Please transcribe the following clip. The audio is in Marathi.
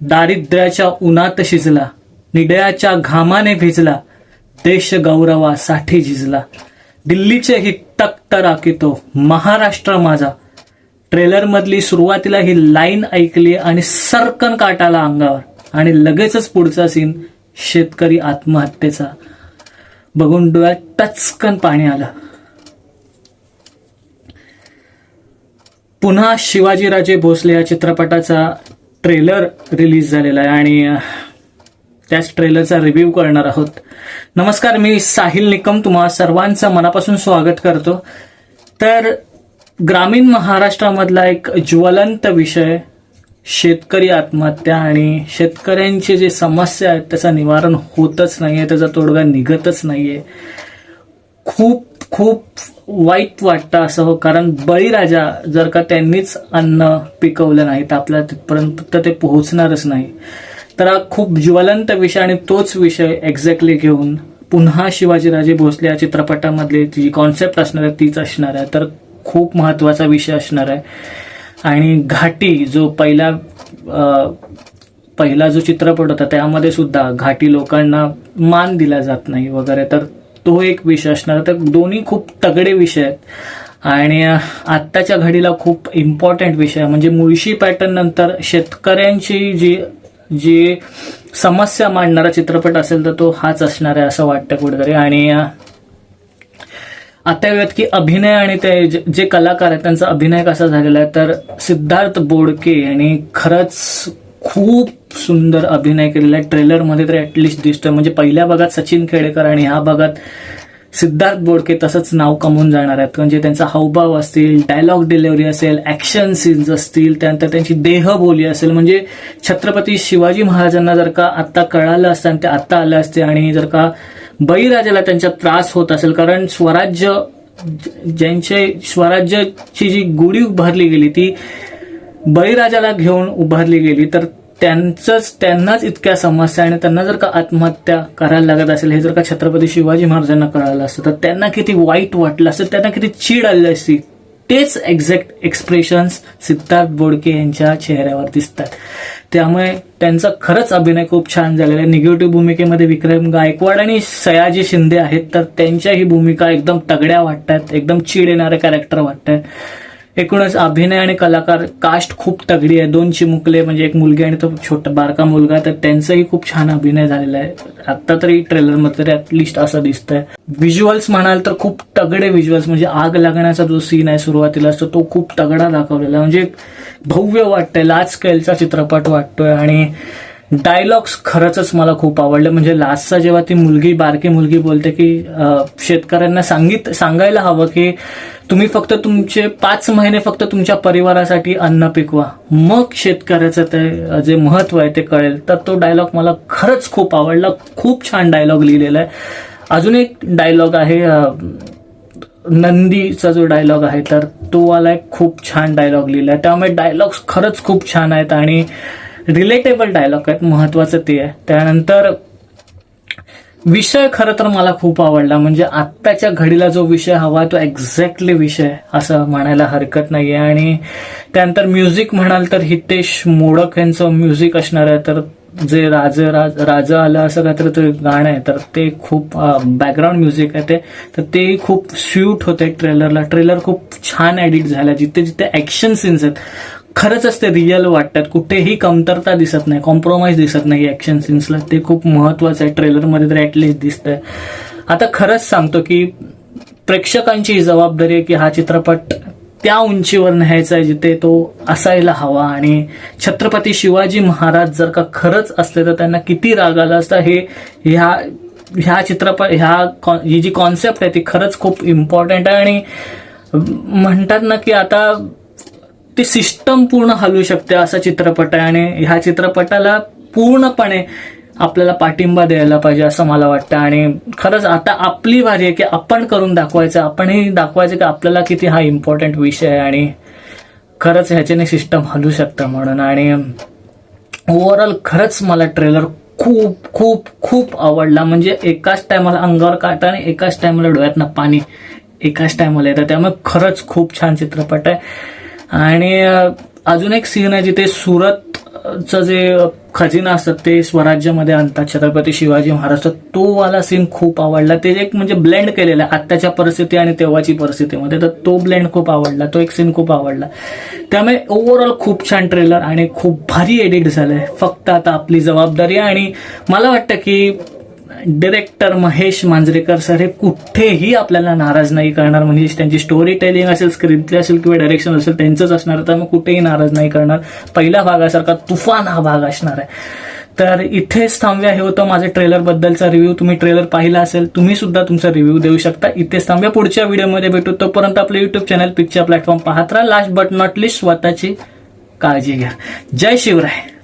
दारिद्र्याच्या उन्हात शिजला निडयाच्या घामाने भिजला देश गौरवासाठी झिजला. दिल्लीचे ही तख्त राखितो महाराष्ट्र माझा. ट्रेलर मधली सुरुवातीला ही लाईन ऐकली आणि सरकन काटाला अंगावर. आणि लगेचच पुढचा सीन शेतकरी आत्महत्येचा. बघून डोळ्यात टचकन पाणी आलं. पुन्हा शिवाजीराजे भोसले या चित्रपटाचा ट्रेलर रिलीज झालेला आहे आणि त्याच ट्रेलरचा रिव्ह्यू करणार आहोत. नमस्कार मी साहिल निकम. तुम्हा सर्वांचं मनापासून स्वागत करतो. तर ग्रामीण महाराष्ट्रामधला एक ज्वलंत विषय शेतकरी आत्महत्या आणि शेतकऱ्यांची जी समस्या आहेत त्याचं निवारण होतच नाहीये त्याचा तोडगा निघतच नाहीये. खूप खूप वाईट वाटतं असं हो कारण बळीराजा जर का त्यांनीच अन्न पिकवलं नाही तर आपल्या तिथपर्यंत तर ते पोहोचणारच नाही. तर हा खूप ज्वलंत विषय आणि तोच विषय एक्झॅक्टली घेऊन पुन्हा शिवाजीराजे भोसले या चित्रपटामधली जी कॉन्सेप्ट असणार आहे तीच असणार आहे. तर खूप महत्त्वाचा विषय असणार आहे. आणि घाटी जो पहिला पहिला जो चित्रपट होता त्यामध्ये सुद्धा घाटी लोकांना मान दिला जात नाही वगैरे. तर तो एक विषय असणार तर दोन्ही खूप तगडे विषय आहेत. आणि आत्ताच्या घडीला खूप इम्पॉर्टंट विषय म्हणजे मुळशी पॅटर्न नंतर शेतकऱ्यांची जी जी समस्या मांडणारा चित्रपट असेल तर तो हाच असणार आहे असं वाटतं कुठेतरी. आणि आता येऊयात की अभिनय आणि ते जे- जे कलाकार आहेत त्यांचा अभिनय कसा झालेला आहे तर सिद्धार्थ बोडके यांनी खरंच खूप सुंदर अभिनय केलेला आहे. ट्रेलरमध्ये तर ऍटलिस्ट दिसतोय. म्हणजे पहिल्या भागात सचिन खेडेकर आणि ह्या भागात सिद्धार्थ बोडके तसंच नाव कमवून जाणार आहेत. म्हणजे त्यांचा हावभाव असतील डायलॉग डिलिव्हरी असेल ऍक्शन सीन्स असतील त्यानंतर त्यांची देहबोली असेल. म्हणजे छत्रपती शिवाजी महाराजांना जर का आत्ता कळालं असतं आणि ते आत्ता आलं असते आणि जर का बळीराजाला त्यांचा त्रास होत असेल कारण स्वराज्य ज्यांचे स्वराज्याची जी गुढी उभारली गेली ती बळीराजाला घेऊन उभारली गेली तर त्यांचंच त्यांनाच इतक्या समस्या आणि त्यांना जर का आत्महत्या करायला लागत असेल हे जर का छत्रपती शिवाजी महाराजांना कळालं असतं तर त्यांना किती वाईट वाटलं असतं त्यांना किती चीड आली असती तेच एक्झॅक्ट एक्सप्रेशन्स सिद्धार्थ बोडके यांच्या चेहऱ्यावर दिसतात. त्यामुळे त्यांचा खरंच अभिनय खूप छान झालेला आहे. निगेटिव्ह भूमिकेमध्ये विक्रम गायकवाड आणि सयाजी शिंदे आहेत तर त्यांच्याही भूमिका एकदम तगड्या वाटतात एकदम चीड येणारे कॅरेक्टर वाटतात. एकूणच अभिनय आणि कलाकार कास्ट खूप तगडी आहे. दोन चिमुकले म्हणजे एक मुलगी आणि तो छोटा बारका मुलगा तर त्यांचाही खूप छान अभिनय झालेला आहे. आता तरी ट्रेलरमध्ये तरी ऍटलिस्ट असं दिसतंय. व्हिज्युअल्स म्हणाल तर खूप तगडे व्हिज्युअल्स म्हणजे आग लागण्याचा जो सीन आहे सुरुवातीला असतो तो खूप तगडा दाखवलेला म्हणजे भव्य वाटतंय लार्ज स्केलचा चित्रपट वाटतोय आणि डायलॉग्स खरंच मला खूप आवडले. म्हणजे लास्टचा जेव्हा ती मुलगी बारकी मुलगी बोलते की शेतकऱ्यांना सांगित सांगायला हवं की तुम्ही फक्त तुमचे पाच महिने फक्त तुमच्या परिवारासाठी अन्न पिकवा. मग शेतकऱ्याचं ते जे महत्त्व आहे ते कळेल. तर तो डायलॉग मला खरंच खूप आवडला. खूप छान डायलॉग लिहिलेला आहे. अजून एक डायलॉग आहे नंदीचा जो डायलॉग आहे तर तो वाला एक खूप छान डायलॉग लिहिला आहे. त्यामुळे डायलॉग्स खरंच खूप छान आहेत आणि रिलेटेबल डायलॉग आहेत. महत्वाचं ते आहे. त्यानंतर विषय खरं तर मला खूप आवडला. म्हणजे आत्ताच्या घडीला जो विषय हवा तो एक्झॅक्टली विषय असं म्हणायला हरकत नाहीये. आणि त्यानंतर म्युझिक म्हणाल तर हितेश मोडक यांचं म्युझिक असणार आहे. तर जे राज राजा आलं असं काहीतरी ते गाणं आहे. तर ते खूप बॅकग्राऊंड म्युझिक आहे ते. तर ते खूप शूट होते ट्रेलरला ट्रेलर खूप छान एडिट झाला जिथे जिथे ऍक्शन सीन्स आहेत खरंच ते रिअल वाटतात. कुठेही कमतरता दिसत नाही कॉम्प्रोमाइज दिसत नाही ऍक्शन सीन्सला ते खूप महत्वाचं आहे. ट्रेलरमध्ये तर ऍटलिस्ट दिसतंय. आता खरंच सांगतो की प्रेक्षकांची जबाबदारी आहे की हा चित्रपट त्या उंचीवर न्यायचा आहे जिथे तो असायला हवा. आणि छत्रपती शिवाजी महाराज जर का खरंच असते तर त्यांना किती राग आला असता. हे ह्या ह्या चित्रपट ह्या ही जी कॉन्सेप्ट आहे ती खरंच खूप इम्पॉर्टंट आहे. आणि म्हणतात ना की आता ती सिस्टम पूर्ण हलू शकते असा चित्रपट आहे. आणि ह्या चित्रपटाला पूर्णपणे आपल्याला पाठिंबा द्यायला पाहिजे असं मला वाटतं. आणि खरंच आता आपली वारी आहे की आपण करून दाखवायचं. आपणही दाखवायचं की आपल्याला किती हा इम्पॉर्टंट विषय आहे. आणि खरंच ह्याच्याने सिस्टम हलू शकतं म्हणून. आणि ओव्हरऑल खरंच मला ट्रेलर खूप खूप खूप आवडला. म्हणजे एकाच टायमाला अंगावर काटा आणि एकाच टायमाला डोळ्यातनं पाणी एकाच टायमाला येतं. त्यामुळे खरंच खूप छान चित्रपट आहे. आणि अजून एक सीन आहे जिथे सुरतचं जे खजिना असतात ते स्वराज्यामध्ये आणतात. छत्रपती शिवाजी महाराज. तो वाला सीन खूप आवडला. ते एक म्हणजे ब्लेंड केलेला आहे. आत्ताच्या परिस्थिती आणि तेव्हाची परिस्थितीमध्ये. तर तो ब्लेंड खूप आवडला. तो एक सीन खूप आवडला. त्यामुळे ओव्हरऑल खूप छान ट्रेलर आणि खूप भारी एडिट झालंय. फक्त आता आपली जबाबदारी आहे आणि मला वाटतं की डिरेक्टर महेश मांजरेकर सर हे कुठेही आपल्याला नाराज नाही करणार. म्हणजे त्यांची स्टोरी टेलिंग असेल स्क्रीन प्ले असेल किंवा डायरेक्शन असेल त्यांचंच असणार. तर मग कुठेही नाराज नाही करणार. पहिल्या भागासारखा तुफान हा भाग असणार आहे. तर इथेच थांबव्या हे होतं माझ्या ट्रेलर बद्दलचा रिव्ह्यू तुम्ही ट्रेलर पाहिला असेल तुम्ही सुद्धा तुमचा रिव्ह्यू देऊ शकता. इथेच थांबव्या पुढच्या व्हिडिओमध्ये भेटू. तोपर्यंत आपलं युट्यूब चॅनल पिक्चर प्लॅटफॉर्म पाहत राहा. लास्ट बट नॉट लिस्ट स्वतःची काळजी घ्या. जय शिवराय.